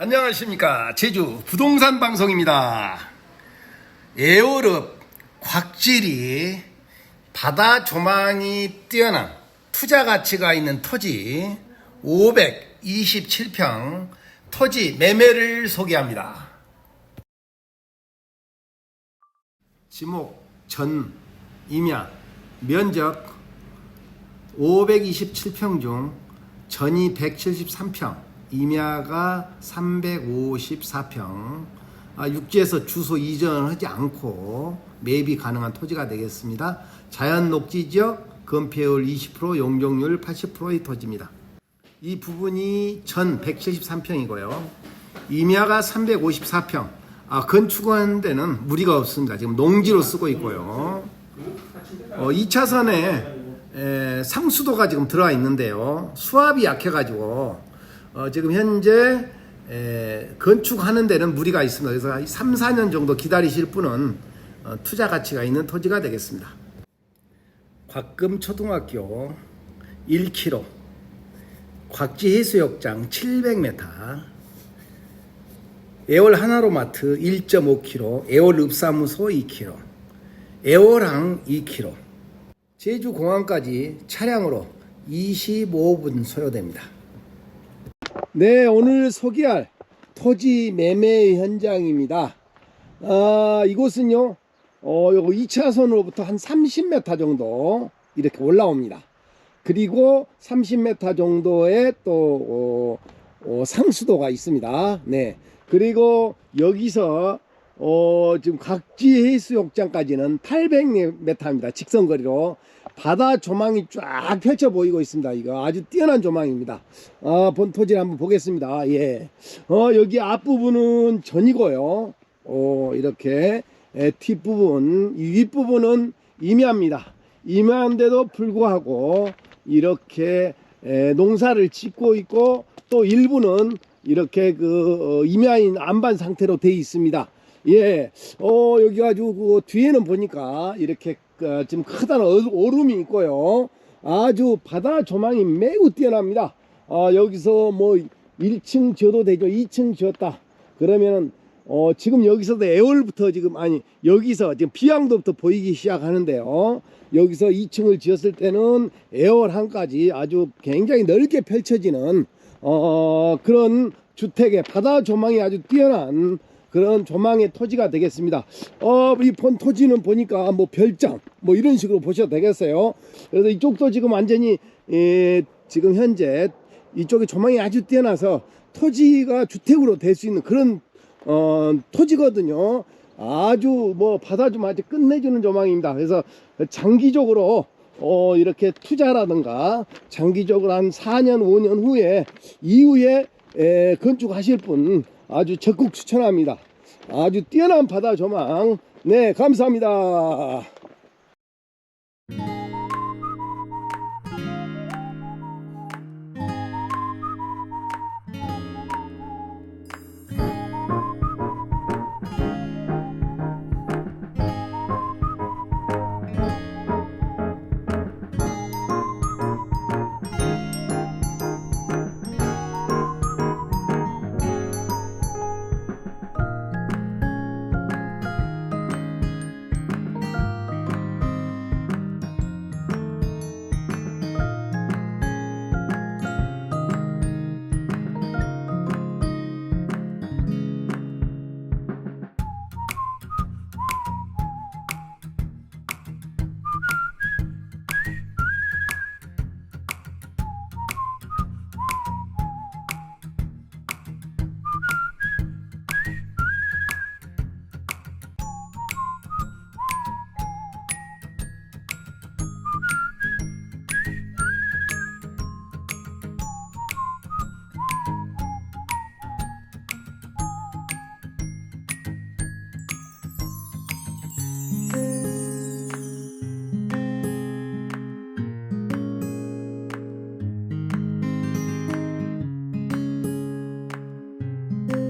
안녕하십니까. 제주 부동산 방송입니다. 에어럽 곽질이 바다 조망이 뛰어난 투자 가치가 있는 토지 527평 토지 매매를 소개합니다. 지목 전 임야 면적 527평 중 전이 173평, 임야가 354평, 아, 육지에서 주소 이전을 하지 않고 매입이 가능한 토지가 되겠습니다. 자연 녹지 지역, 건폐율 20%, 용적률 80%의 토지입니다. 이 부분이 전 173평이고요. 임야가 354평. 아, 건축하는 데는 무리가 없습니다. 지금 농지로 쓰고 있고요. 어, 2차선에 에, 상수도가 지금 들어와 있는데요. 수압이 약해가지고 어, 지금 현재 에, 건축하는 데는 무리가 있습니다. 그래서 한 3, 4년 정도 기다리실 분은 어, 투자 가치가 있는 토지가 되겠습니다. 곽금 초등학교 1km, 곽지 해수욕장 700m, 애월 하나로마트 1.5km, 애월 읍사무소 2km, 애월항 2km, 제주공항까지 차량으로 25분 소요됩니다. 네, 오늘 소개할 토지 매매 현장입니다. 아, 이곳은요, 어, 요거 2차선으로부터 한 30m 정도 이렇게 올라옵니다. 그리고 30m 정도의 또, 어, 어, 상수도가 있습니다. 네. 그리고 여기서 어, 지금 각지 해수욕장까지는 800m입니다. 직선거리로. 바다 조망이 쫙 펼쳐 보이고 있습니다. 이거 아주 뛰어난 조망입니다. 아, 본 토지를 한번 보겠습니다. 예. 어, 여기 앞부분은 전이고요. 어, 이렇게 에, 뒷부분, 이 윗부분은 임야입니다. 임야인데도 불구하고 이렇게 에, 농사를 짓고 있고 또 일부는 이렇게 그 어, 임야인 안반 상태로 되어 있습니다. 예, 어, 여기 아주 그 뒤에는 보니까 이렇게 그 지금 크다는 어- 오름이 있고요. 아주 바다 조망이 매우 뛰어납니다. 아, 여기서 뭐 1층 지어도 되죠. 2층 지었다. 그러면은 어, 지금 여기서도 애월부터 지금 아니 여기서 지금 비양도부터 보이기 시작하는데요. 여기서 2층을 지었을 때는 애월항까지 아주 굉장히 넓게 펼쳐지는 어, 그런 주택의 바다 조망이 아주 뛰어난 그런 조망의 토지가 되겠습니다. 어, 이 본 토지는 보니까 뭐 별장 뭐 이런 식으로 보셔도 되겠어요. 그래서 이쪽도 지금 완전히 예, 지금 현재 이쪽에 조망이 아주 뛰어나서 토지가 주택으로 될 수 있는 그런 어, 토지거든요. 아주 뭐 바다 좀 아주 끝내주는 조망입니다. 그래서 장기적으로 어, 이렇게 투자라든가 장기적으로 한 4년, 5년 후에 이후에 에, 건축하실 분 아주 적극 추천합니다. 아주 뛰어난 바다 조망. 네, 감사합니다.